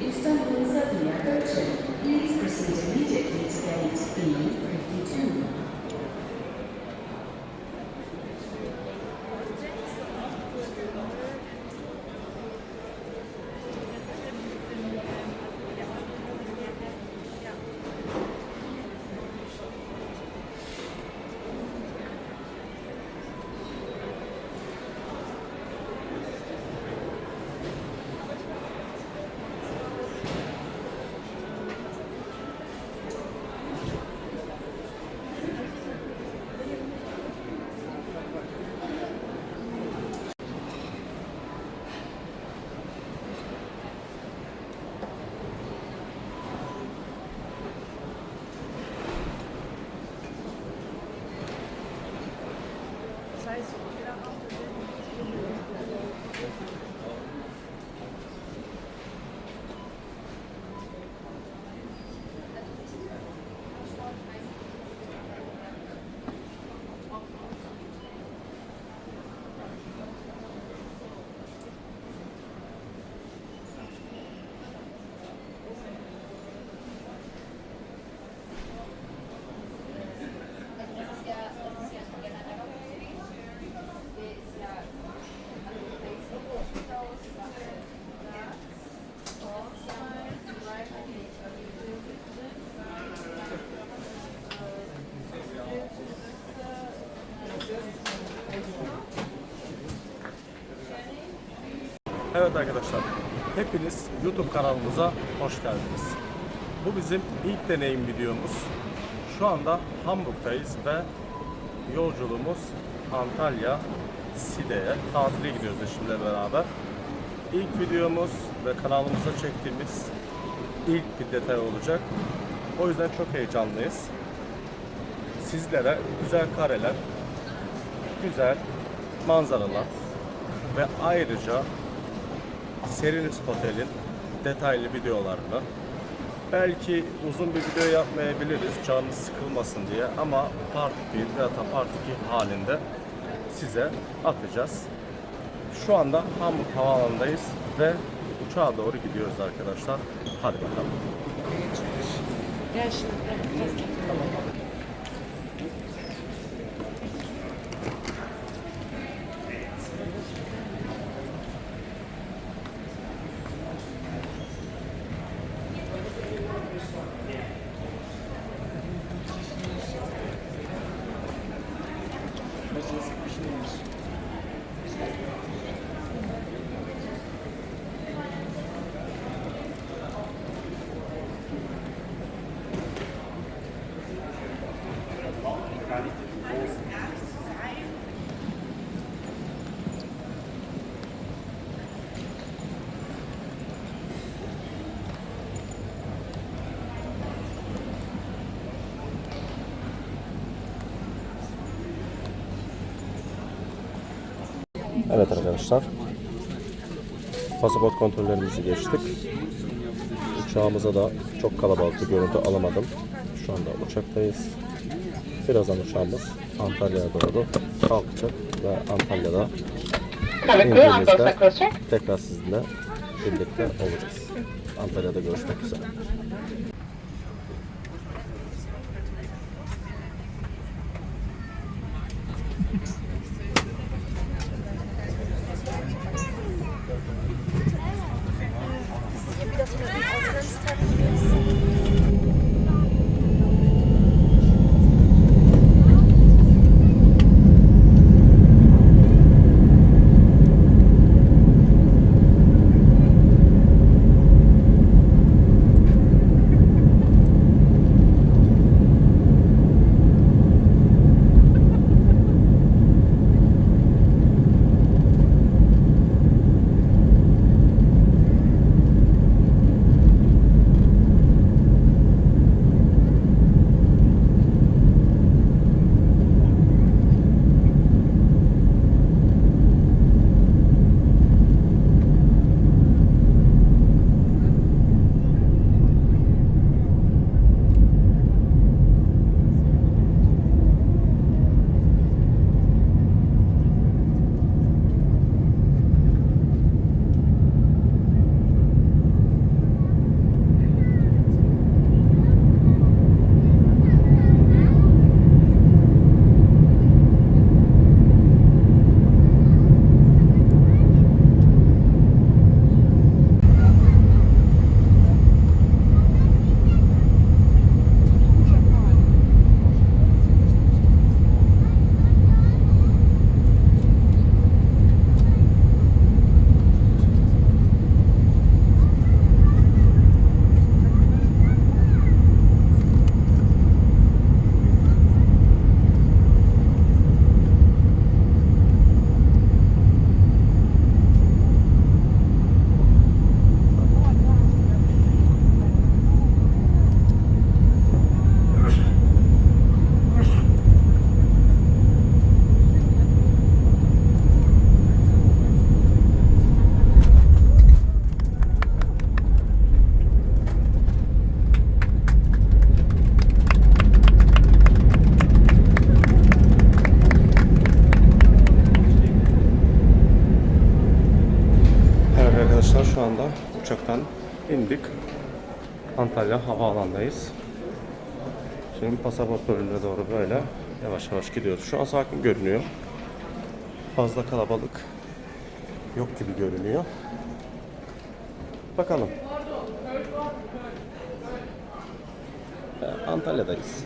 Esta Evet arkadaşlar, hepiniz YouTube kanalımıza hoş geldiniz. Bu bizim ilk deneyim videomuz. Şu anda Hamburg'dayız ve yolculuğumuz Antalya, Side'ye tatile gidiyoruz eşimle beraber. İlk videomuz ve kanalımıza çektiğimiz ilk bir detay olacak. O yüzden çok heyecanlıyız. Sizlere güzel kareler, güzel manzaralar ve ayrıca Serinus Otel'in detaylı videolarını belki uzun bir video yapmayabiliriz canınız sıkılmasın diye ama part 1 ya da part 2 halinde size atacağız. Şu anda Hamburg Havaalanı'ndayız ve uçağa doğru gidiyoruz arkadaşlar. Hadi bakalım. Gel şimdi. Tamam. Evet arkadaşlar. Pasaport kontrollerimizi geçtik. Uçağımıza da çok kalabalık bir görüntü alamadım. Şu anda uçaktayız. Birazdan uçağımız Antalya'ya doğru kalkacak ve Antalya'da indiğimizde tekrar sizinle birlikte olacağız. Antalya'da görüşmek üzere. Evet indik. Antalya havaalanındayız. Şimdi pasaport bölümüne doğru böyle yavaş yavaş gidiyoruz. Şu an sakin görünüyor. Fazla kalabalık yok gibi görünüyor. Bakalım. Antalya'dayız.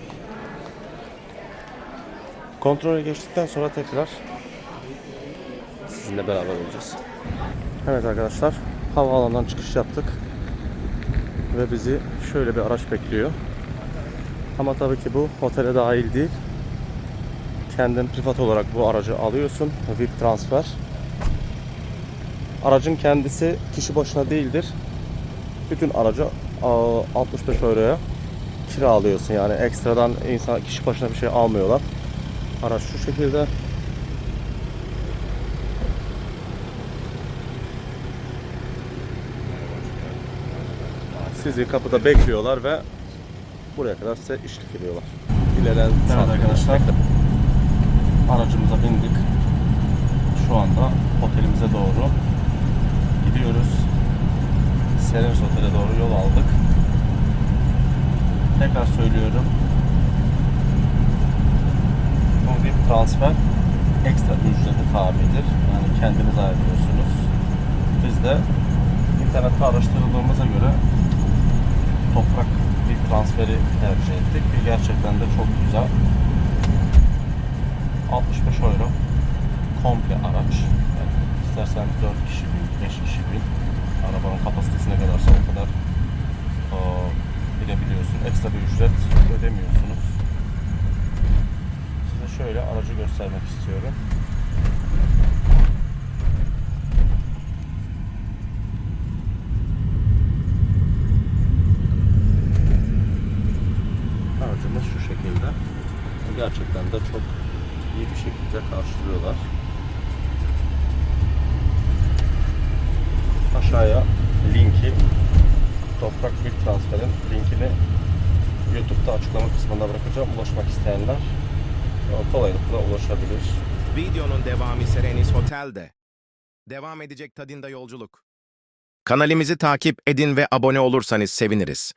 Kontrole geçtikten sonra tekrar sizinle beraber olacağız. Evet arkadaşlar, havaalanından çıkış yaptık. Ve bizi şöyle bir araç bekliyor. Ama tabii ki bu otele dahil değil. Kendin privat olarak bu aracı alıyorsun. VIP transfer. Aracın kendisi kişi başına değildir. Bütün aracı aa, 65 euroya kiralıyorsun. Yani ekstradan insan kişi başına bir şey almıyorlar. Araç şu şekilde. Sizi kapıda bekliyorlar ve buraya kadar size eşlik ediyorlar. İlerleyen evet arkadaşlar aracımıza bindik. Şu anda otelimize doğru gidiyoruz. Serenus Otel'e doğru yol aldık. Tekrar söylüyorum. Bu bir transfer ekstra ücrete tabidir. Yani kendiniz ayarlıyorsunuz. Biz de internette araştırdığımıza göre bir transferi tercih ettik ve gerçekten de çok güzel. 65 euro komple araç. Yani istersen 4 kişi bin, 5 kişi bin. Arabanın kapasitesine kadarsa o kadar o, binebiliyorsun. Ekstra bir ücret ödemiyorsunuz. Size şöyle aracı göstermek istiyorum. Aracımız şu şekilde. De çok iyi bir şekilde karşılıyorlar. aşağıya linki Toprak Büyük Transfer'in linkini YouTube'da açıklama kısmında bırakacağım. Ulaşmak isteyenler e, kolaylıkla ulaşabilir. Videonun devamı Serenis Hotel'de. Devam edecek tadında yolculuk. Kanalimizi takip edin ve abone olursanız seviniriz.